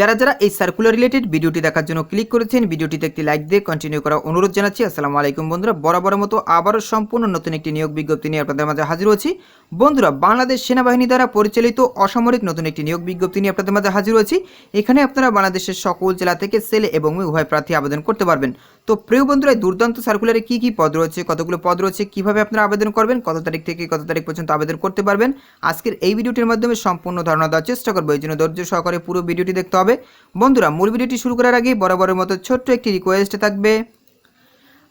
যারা যারা এই সার্কুলার রিলেটেড ভিডিওটি দেখার জন্য ক্লিক করেছেন, ভিডিওটিতে একটি লাইক দিয়ে কন্টিনিউ করার অনুরোধ জানাচ্ছি। আসসালামু আলাইকুম বন্ধুরা বরাবর মতো আবারও সম্পূর্ণ নতুন একটি নিয়োগ বিজ্ঞপ্তি নিয়ে আপনাদের মাঝে হাজির হয়েছি। বন্ধুরা, বাংলাদেশ সেনাবাহিনী দ্বারা পরিচালিত অসামরিক নতুন একটি নিয়োগ বিজ্ঞপ্তি নিয়ে আপনাদের মাঝে হাজির হয়েছি। এখানে আপনারা বাংলাদেশের সকল জেলা থেকে সেলে এবং উভয় প্রার্থী আবেদন করতে পারবেন। তো প্রিয় বন্ধুরা দুর্দান্ত সার্কুলারে কি কি পদ রয়েছে, কতগুলো পদ রয়েছে, কীভাবে আপনারা আবেদন করবেন, কত তারিখ থেকে কত তারিখ পর্যন্ত আবেদন করতে পারবেন, আজকের এই ভিডিওটির মাধ্যমে সম্পূর্ণ ধারণা দেওয়ার চেষ্টা করব। এই জন্য ধৈর্য সহকারে পুরো ভিডিওটি দেখতে হবে। বন্ধুরা, মূল ভিডিওটি শুরু করার আগে বরাবরের মতো ছোট্ট একটি রিকোয়েস্ট থাকবে।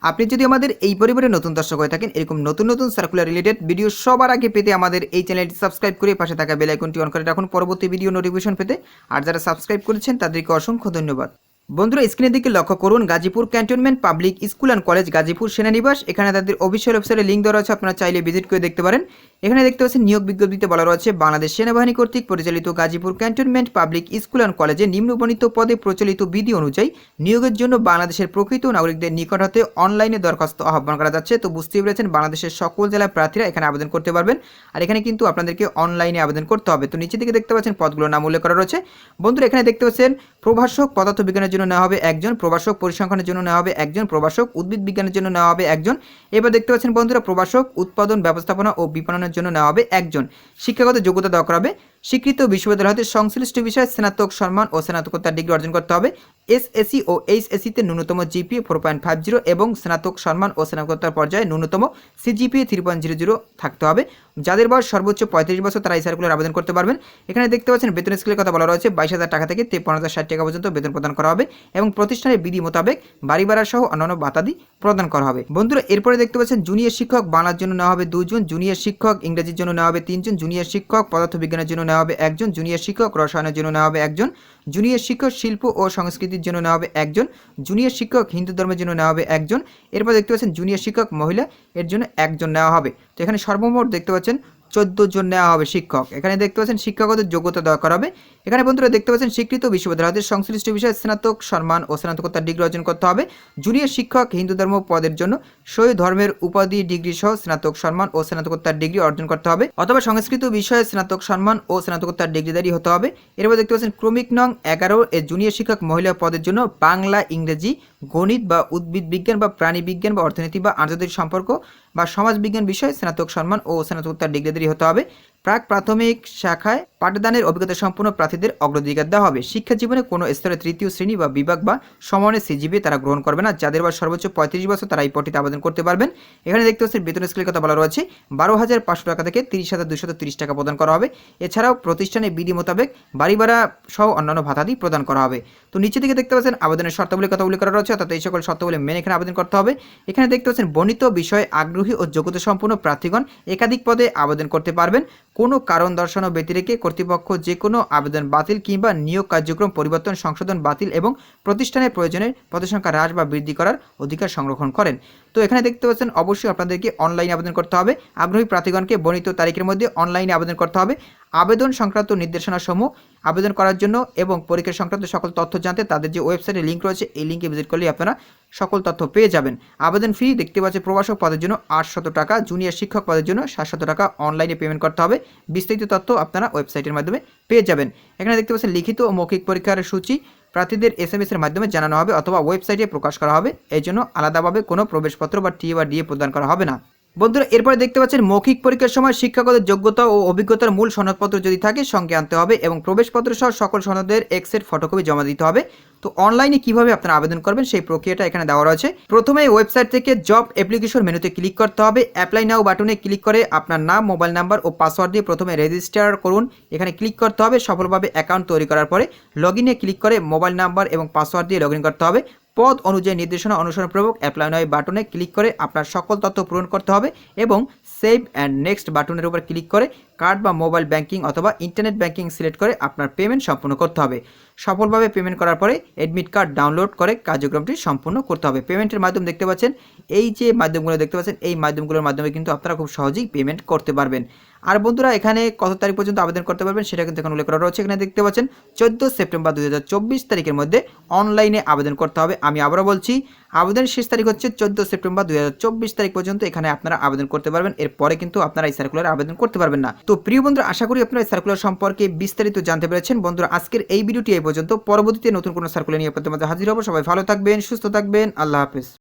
আপনি যদি আমাদের এই পরিবারে নতুন দর্শক হয়ে থাকেন, এরকম নতুন নতুন সার্কুলার রিলেটেড ভিডিও সবার আগে পেতে আমাদের এই চ্যানেলটি সাবস্ক্রাইব করে পাশে থাকা বেল আইকনটি অন করে রাখুন। পরবর্তী ভিডিও নোটিফিকেশন পেতে। আর যারা সাবস্ক্রাইব করেছেন, তাদেরকে অসংখ্য ধন্যবাদ। বন্ধুরা, স্ক্রিনের দিকে লক্ষ্য করুন, Gazipur cantonment public school and college, Gazipur সেনানিবাস। এখানে তাদের অফিসিয়াল ওয়েবসাইটে লিঙ্ক দেওয়া আছে আপনারা চাইলে ভিজিট করে দেখতে পারেন। এখানে দেখতে পাচ্ছেন, নিয়োগ বিজ্ঞপ্তিতে বলা রয়েছে, বাংলাদেশ সেনাবাহিনী কর্তৃক পরিচালিত Gazipur cantonment public school and কলেজে নিম্নবর্ণিত পদে প্রচলিত বিধি অনুযায়ী নিয়োগের জন্য বাংলাদেশের প্রকৃত নাগরিকদের নিকট হতে অনলাইনে দরখাস্ত আহ্বান করা যাচ্ছে। তো বুঝতেই পেরেছেন, বাংলাদেশের সকল জেলার প্রার্থীরা এখানে আবেদন করতে পারবেন। আর এখানে কিন্তু আপনাদেরকে অনলাইনে আবেদন করতে হবে। তো নিচে দিকে দেখতে পাচ্ছেন, পদগুলোর নাম উল্লেখ করা রয়েছে। বন্ধুরা, এখানে দেখতে পাচ্ছেন, প্রভাষক পদার্থবিজ্ঞানের জন্য নেওয়া হবে একজন, প্রভাষক পরিসংখ্যানের জন্য নেওয়া হবে একজন, প্রভাষক উদ্ভিদ বিজ্ঞানের জন্য নেওয়া হবে একজন। এবার দেখতে পাচ্ছেন বন্ধুরা প্রবাসক উৎপাদন, ব্যবস্থাপনা ও বিপণনের জন্য নেওয়া হবে একজন। শিক্ষাগত যোগ্যতা দেওয়া করা হবে। স্বীকৃত বিশ্ববিদ্যালয় হতে সংশ্লিষ্ট বিষয়ে স্নাতক সম্মান ও স্নাতকোত্তর ডিগ্রি অর্জন করতে হবে। এসএসসি ও এইচএসসিতে ন্যূনতম GPA four point five zero এবং স্নাতক সম্মান ও স্নাতকোত্তর পর্যায়ে ন্যূনতম CGPA three point zero zero থাকতে হবে। যাদের বয়স সর্বোচ্চ পঁয়ত্রিশ বছর, তারা এই সার্কুলার আবেদন করতে পারবেন। এখানে দেখতে পাচ্ছেন বেতন স্কেলের কথা বলা রয়েছে। বাইশ হাজার টাকা থেকে তেপ্পান্ন হাজার ষাট টাকা পর্যন্ত বেতন প্রদান করা হবে এবং প্রতিষ্ঠানের বিধি মোতাবেক বাড়ি ভাড়া সহ অন্যান্য বাতাদি প্রদান করা হবে। বন্ধুরা, এরপরে দেখতে পাচ্ছেন জুনিয়র শিক্ষক বাংলার জন্য নেওয়া হবে দুজন জুনিয়র শিক্ষক ইংরেজির জন্য নেওয়া হবে তিনজন জুনিয়র শিক্ষক পদার্থবিজ্ঞানের জন্য নেওয়া হবে একজন জুনিয়র শিক্ষক রসায়নের জন্য নেওয়া হবে একজন জুনিয়র শিক্ষক শিল্প ও সংস্কৃতির জন্য নেওয়া হবে একজন জুনিয়র শিক্ষক, হিন্দু ধর্মের জন্য নেওয়া হবে একজন। এরপর দেখতে পাচ্ছেন জুনিয়র শিক্ষক মহিলা, এর জন্য একজন নেওয়া হবে। তো এখানে সর্বমোট দেখতে পাচ্ছেন চোদ্দ জন নেওয়া হবে শিক্ষক। এখানে দেখতে পাচ্ছেন শিক্ষাগত যোগ্যতা দেওয়া করা হবে। এখানে বন্ধুরা দেখতে পাচ্ছেন স্বীকৃত বিশ্ববিদ্যালয়দের সংশ্লিষ্ট বিষয়ে স্নাতক সম্মান ও স্নাতকোত্তর ডিগ্রি অর্জন করতে হবে। জুনিয়র শিক্ষক হিন্দু ধর্ম পদের জন্য সই ধর্মের উপাধি ডিগ্রি সহ স্নাতক সম্মান ও স্নাতকোত্তর ডিগ্রি অর্জন করতে হবে অথবা সংস্কৃত বিষয়ে স্নাতক সম্মান ও স্নাতকোত্তর ডিগ্রিদারি হতে হবে। এরপর দেখতে পাচ্ছেন ক্রমিক নং এগারো এ জুনিয়র শিক্ষক মহিলা পদের জন্য বাংলা, ইংরেজি গণিত বা উদ্ভিদ বিজ্ঞান বা প্রাণী বিজ্ঞান বা অর্থনীতি বা আন্তর্জাতিক সম্পর্ক বা সমাজ বিজ্ঞান বিষয়ে স্নাতক সম্মান ও স্নাতকোত্তর ডিগ্রিধারী হতে হবে। প্রাক প্রাথমিক শাখায় পাঠদানের অভিজ্ঞতা সম্পন্ন প্রার্থীদের অগ্রাধিকার দেওয়া হবে। শিক্ষা জীবনে কোনো স্তরে তৃতীয় শ্রেণি বা বিভাগ বা সমানের সিজিবি তারা গ্রহণ করবে না। যাদের বা সর্বোচ্চ পঁয়ত্রিশ বছর, তারা এই পটিতে আবেদন করতে পারবেন। এখানে দেখতে পাচ্ছেন, বেতন স্কেলের কথা বলা রয়েছে। বারো হাজার পাঁচশো টাকা থেকে তিরিশ হাজার দুশো তিরিশ টাকা প্রদান করা হবে। এছাড়াও প্রতিষ্ঠানে বিধি মোতাবেক বাড়ি ভাড়া সহ অন্যান্য ভাতাদি প্রদান করা হবে। তো নিচে থেকে দেখতে পাচ্ছেন, আবেদনের শর্তাবলীর কথা উল্লেখ করা রয়েছে, অর্থাৎ এই সকল শর্তাবলী মেনে এখানে আবেদন করতে হবে। এখানে দেখতে পাচ্ছেন, বর্ণিত বিষয়ে আগ্রহী ও যোগ্যতা সম্পন্ন প্রার্থীগণ একাধিক পদে আবেদন করতে পারবেন। কোনো কারণ দর্শানো ব্যতিরেকে কর্তৃপক্ষ যে কোনো আবেদন বাতিল কিংবা নিয়োগ কার্যক্রম পরিবর্তন, সংশোধন বাতিল এবং প্রতিষ্ঠানের প্রয়োজনে পদসংখ্যা হ্রাস বা বৃদ্ধি করার অধিকার সংরক্ষণ করেন। তো এখানে দেখতে পাচ্ছেন, অবশ্যই আপনাদেরকে অনলাইনে আবেদন করতে হবে। আগ্রহী প্রার্থীগণকে বর্ণিত তারিখের মধ্যে অনলাইনে আবেদন করতে হবে। আবেদন সংক্রান্ত নির্দেশনা সমূহ আবেদন করার জন্য এবং পরীক্ষা সংক্রান্ত সকল তথ্য জানতে তাদের যে ওয়েবসাইটে লিঙ্ক রয়েছে, এই লিঙ্কে ভিজিট করলে আপনারা সকল তথ্য পেয়ে যাবেন। আবেদন ফি দেখতে পাচ্ছেন, প্রবাসক পদের জন্য আটশত টাকা জুনিয়র শিক্ষক পদের জন্য সাতশত টাকা অনলাইনে পেমেন্ট করতে হবে। বিস্তারিত তথ্য আপনারা ওয়েবসাইটের মাধ্যমে পেয়ে যাবেন। এখানে দেখতে পাচ্ছেন, লিখিত ও মৌখিক পরীক্ষার সূচি। প্রার্থীদের এস এম এর মাধ্যমে জানানো হবে অথবা ওয়েবসাইটে প্রকাশ করা হবে। এই জন্য আলাদাভাবে কোনো প্রবেশপত্র বা টি বা ডিএ প্রদান করা হবে না। বন্ধুরা, এরপরে দেখতে পাচ্ছেন, মৌখিক পরীক্ষার সময় শিক্ষাগত যোগ্যতা ও অভিজ্ঞতার মূল সনদপত্র যদি থাকে, সঙ্গে আনতে হবে এবং প্রবেশপত্র সহ সকল সনদের এক্সের ফটোকপি জমা দিতে হবে। তো অনলাইনে কীভাবে আপনারা আবেদন করবেন, সেই প্রক্রিয়াটা এখানে দেওয়া রয়েছে। প্রথমে ওয়েবসাইট থেকে জব অ্যাপ্লিকেশন মেনুতে ক্লিক করতে হবে। অ্যাপ্লাই নাও বাটনে ক্লিক করে আপনার নাম মোবাইল নাম্বার ও পাসওয়ার্ড দিয়ে প্রথমে রেজিস্টার করুন। এখানে ক্লিক করতে হবে, সফলভাবে অ্যাকাউন্ট তৈরি করার পরে লগ ইনে ক্লিক করে মোবাইল নাম্বার এবং পাসওয়ার্ড দিয়ে লগ করতে হবে। পদ অনুযায়ী নির্দেশনা অনুসরণপূর্বক অ্যাপ্লাই নয় বাটনে ক্লিক করে আপনার সকল তথ্য পূরণ করতে হবে এবং সেভ অ্যান্ড নেক্সট বাটনের উপর ক্লিক করে কার্ড বা মোবাইল ব্যাংকিং অথবা ইন্টারনেট ব্যাংকিং সিলেক্ট করে আপনার পেমেন্ট সম্পূর্ণ করতে হবে। সফলভাবে পেমেন্ট করার পরে অ্যাডমিট কার্ড ডাউনলোড করে কার্যক্রমটি সম্পূর্ণ করতে হবে। পেমেন্টের মাধ্যম দেখতে পাচ্ছেন, এই যে মাধ্যমগুলো দেখতে পাচ্ছেন, এই মাধ্যমগুলোর মাধ্যমে কিন্তু আপনারা খুব সহজেই পেমেন্ট করতে পারবেন। আর বন্ধুরা, এখানে কত তারিখ পর্যন্ত আবেদন করতে পারবেন সেটা কিন্তু এখন উল্লেখ করা রয়েছে। এখানে দেখতে পাচ্ছেন, চোদ্দ সেপ্টেম্বর দু হাজার চব্বিশ তারিখের মধ্যে অনলাইনে আবেদন করতে হবে। আমি আবারও বলছি, আবেদনের শেষ তারিখ হচ্ছে চোদ্দ সেপ্টেম্বর দুই হাজার চব্বিশ তারিখ পর্যন্ত এখানে আপনারা আবেদন করতে পারবেন। এরপরে কিন্তু আপনারা এই সার্কুলারে আবেদন করতে পারবেন না। তো প্রিয় বন্ধুরা, আশা করি আপনারা সার্কুলার সম্পর্কে বিস্তারিত জানতে পেরেছেন। বন্ধুরা, আজকের এই ভিডিওটি এই পর্যন্ত। পরবর্তীতে নতুন কোনো সার্কুলার নিয়ে আপনাদের মাঝে হাজির হব। সবাই ভালো থাকবেন, সুস্থ থাকবেন। আল্লাহ হাফেজ।